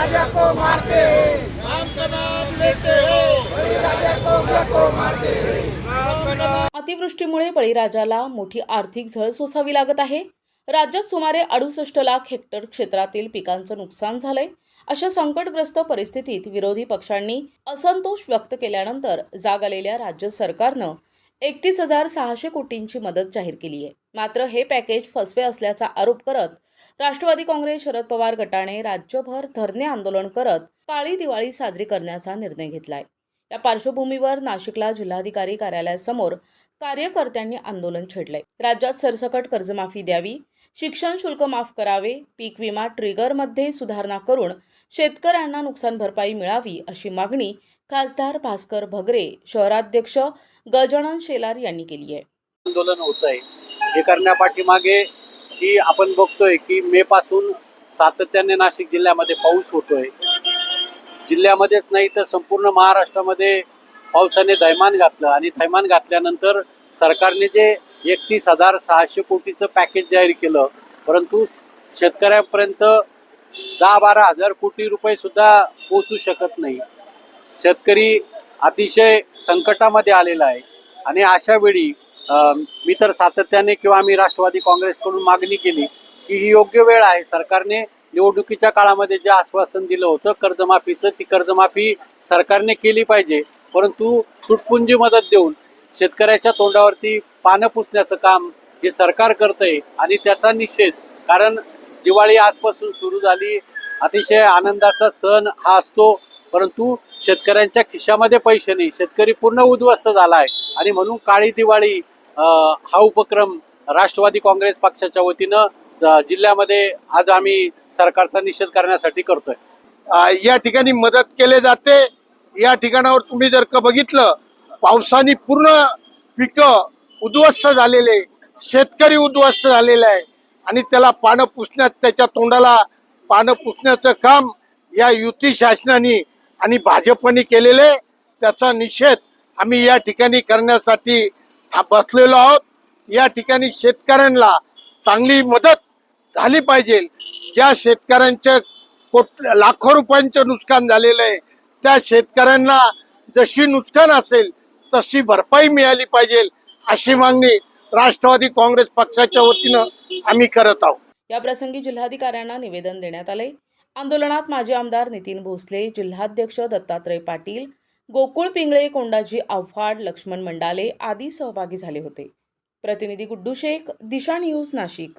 राजा को मारते राम का नाम लेते हो। राजा को को मारते अतिवृष्टीमुळे बळीराजाला मोठी आर्थिक झळ सोसावी लागत आहे. राज्यात सुमारे अडुसष्ट लाख हेक्टर क्षेत्रातील पिकांचं नुकसान झालंय. अशा संकटग्रस्त परिस्थितीत विरोधी पक्षांनी असंतोष व्यक्त केल्यानंतर जाग आलेल्या राज्य सरकारनं एकतीस हजार सहाशे कोटींची मदत जाहीर केली आहे मात्र हे पॅकेज फसवे असल्याचा आरोप करत राष्ट्रवादी काँग्रेस शरद पवार गटाने राज्यभर धरणे आंदोलन करत काळी दिवाळी साजरी करण्याचा निर्णय घेतलाय. या पार्श्वभूमीवर नाशिकला जिल्हाधिकारी कार्यालयासमोर कार्यकर्त्यांनी आंदोलन छेडलंय. राज्यात सरसकट कर्जमाफी द्यावी शिक्षण शुल्क माफ करावे पीक विमा ट्रिगरमध्ये सुधारणा करून शेतकऱ्यांना नुकसान भरपाई मिळावी अशी मागणी खासदार भास्कर भगरे शहराध्यक्ष गजानन शेलार यांनी केली आहे. आंदोलन होत आहे. हे करण्यापाठीमागे की आपण बघतोय की मे पासून सातत्याने नाशिक जिल्ह्यामध्ये पाऊस होतोय. जिल्ह्यामध्येच नाही तर संपूर्ण महाराष्ट्रामध्ये पावसाने थैमान घातलं आणि थैमान घातल्यानंतर सरकारने जे एकतीस हजार सहाशे कोटीचं पॅकेज जाहीर केलं परंतु शेतकऱ्यांपर्यंत दहा बारा हजार कोटी रुपये सुद्धा पोचू शकत नाही. शेतकरी अतिशय संकटामध्ये आलेला आहे आणि अशा वेळी मी तर सातत्याने किंवा आम्ही राष्ट्रवादी काँग्रेसकडून मागणी केली की ही योग्य वेळ आहे. सरकारने निवडणुकीच्या काळामध्ये जे आश्वासन दिलं होतं कर्जमाफीचं ती कर्जमाफी सरकारने केली पाहिजे. परंतु तुटपुंजी मदत देऊन शेतकऱ्याच्या तोंडावरती पानं पुसण्याचं काम हे सरकार करतंय आणि त्याचा निषेध कारण दिवाळी आजपासून सुरू झाली. अतिशय आनंदाचा सण हा असतो. परंतु शेतकऱ्यांच्या खिशामध्ये पैसे नाही. शेतकरी पूर्ण उद्ध्वस्त झाला आहे. आणि म्हणून काळी दिवाळी हा उपक्रम राष्ट्रवादी काँग्रेस पक्षाच्या वतीनं जिल्ह्यामध्ये आज आम्ही सरकारचा निषेध करण्यासाठी करतोय. या ठिकाणी मदत केले जाते. या ठिकाणावर तुम्ही जर का बघितलं पावसाने पूर्ण पिकं उद्ध्वस्त झालेले शेतकरी उद्ध्वस्त झालेले आहे. आणि त्याला पानं पुसण्यात त्याच्या तोंडाला पानं पुसण्याचं काम या युती शासनाने आणि भाजपने केलेले त्याचा निषेध आम्ही या ठिकाणी करण्यासाठी बसलेलो आहोत. या ठिकाणी शेतकऱ्यांना चांगली मदत झाली पाहिजे. ज्या शेतकऱ्यांच्या कोट लाखो रुपयांचं नुकसान झालेलं आहे त्या शेतकऱ्यांना जशी नुकसान असेल तशी भरपाई मिळाली पाहिजे अशी मागणी राष्ट्रवादी काँग्रेस पक्षाच्या वतीनं आम्ही करत आहोत. या प्रसंगी जिल्हाधिकाऱ्यांना निवेदन देण्यात आले आंदोलनात माजी आमदार नितीन भोसले जिल्हाध्यक्ष दत्तात्रय पाटील गोकुळ पिंगळे कोंडाजी आव्हाड लक्ष्मण मंडाले आदी सहभागी झाले होते. प्रतिनिधी गुड्डू शेख दिशा न्यूज नाशिक.